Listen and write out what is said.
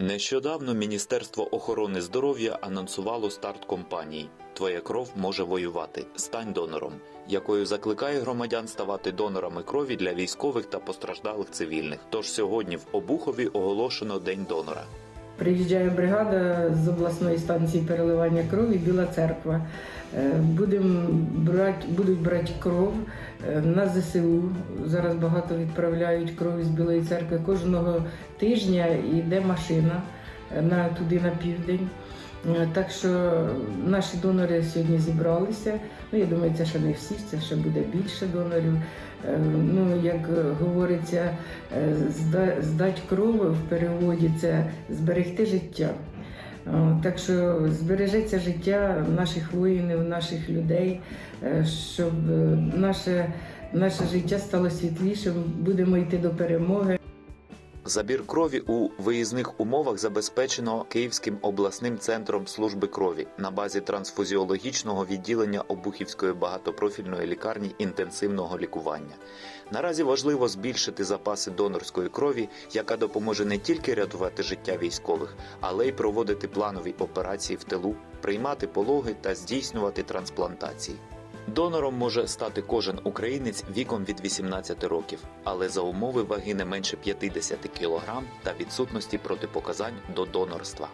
Нещодавно Міністерство охорони здоров'я анонсувало старт компанії Твоя кров може воювати. Стань донором, якою закликає громадян ставати донорами крові для військових та постраждалих цивільних. Тож сьогодні в Обухові оголошено День донора. Приїжджає бригада з обласної станції переливання крові Біла церква. Будемо Будем брати, будуть брати кров е, на ЗСУ. Зараз багато відправляють кров з Білої церкви. Кожного тижня йде машина е, на, туди на південь. Е, Так що наші донори сьогодні зібралися. Ну, я думаю, це ще не всі, це ще буде більше донорів. Е, Ну, як говориться, е, здати кров в переводі це зберегти життя. Так що збережеться життя наших воїнів, наших людей, щоб наше, наше життя стало світлішим. Будемо йти до перемоги. Забір крові у виїзних умовах забезпечено Київським обласним центром служби крові на базі трансфузіологічного відділення Обухівської багатопрофільної лікарні інтенсивного лікування. Наразі важливо збільшити запаси донорської крові, яка допоможе не тільки рятувати життя військових, але й проводити планові операції в тилу, приймати пологи та здійснювати трансплантації. Донором може стати кожен українець віком від 18 років, але за умови ваги не менше 50 кг та відсутності протипоказань до донорства.